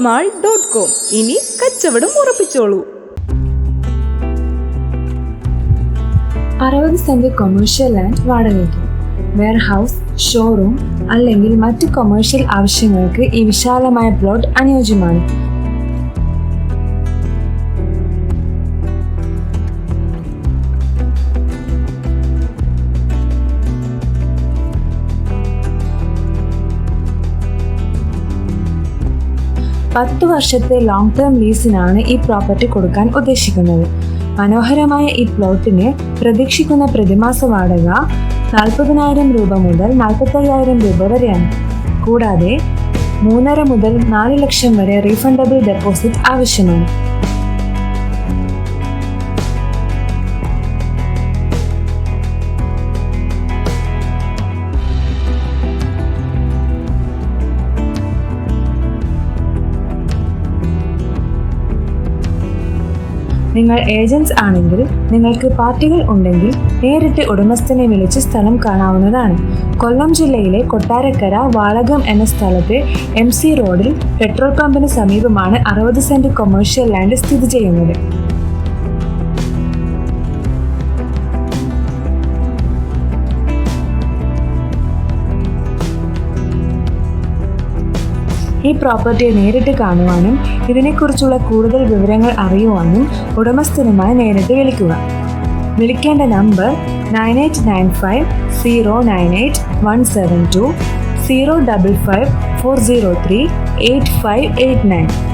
Mall dot com. ഇനി കച്ചവടം ഉറപ്പിച്ചോളൂ. അറുപത് സെന്റ് കൊമേഴ്ഷ്യൽ ലാൻഡ് വാടകയ്ക്ക്. വെയർഹൗസ് ഷോറൂം അല്ലെങ്കിൽ മറ്റ് കൊമേഴ്ഷ്യൽ ആവശ്യങ്ങൾക്ക് ഈ വിശാലമായ പ്ലോട്ട് അനുയോജ്യമാണ്. പത്ത് വർഷത്തെ ലോങ് ടേം ലീസിനാണ് ഈ പ്രോപ്പർട്ടി കൊടുക്കാൻ ഉദ്ദേശിക്കുന്നത്. മനോഹരമായ ഈ പ്ലോട്ടിന് പ്രതീക്ഷിക്കുന്ന പ്രതിമാസ വാടക നാൽപ്പതിനായിരം രൂപ മുതൽ നാൽപ്പത്തയ്യായിരം രൂപ വരെയാണ്. കൂടാതെ മൂന്നര മുതൽ നാല് ലക്ഷം വരെ റീഫണ്ടബിൾ ഡെപ്പോസിറ്റ് ആവശ്യമാണ്. നിങ്ങൾ ഏജൻസ് ആണെങ്കിൽ നിങ്ങൾക്ക് പാർട്ടികൾ ഉണ്ടെങ്കിൽ നേരിട്ട് ഉടമസ്ഥനെ വിളിച്ച് സ്ഥലം കാണാവുന്നതാണ്. കൊല്ലം ജില്ലയിലെ കൊട്ടാരക്കര വാളകം എന്ന സ്ഥലത്തെ എം സി റോഡിൽ പെട്രോൾ പമ്പിന് സമീപമാണ് അറുപത് സെന്റ് കൊമേഴ്ഷ്യൽ ലാൻഡ് സ്ഥിതി ചെയ്യുന്നത്. ഈ പ്രോപ്പർട്ടിയെ നേരിട്ട് കാണുവാനും ഇതിനെക്കുറിച്ചുള്ള കൂടുതൽ വിവരങ്ങൾ അറിയുവാനും ഉടമസ്ഥനുമായി നേരിട്ട് വിളിക്കുക. വിളിക്കേണ്ട number nine eight nine five zero nine eight one seven two zero double five four zero three eight five eight nine.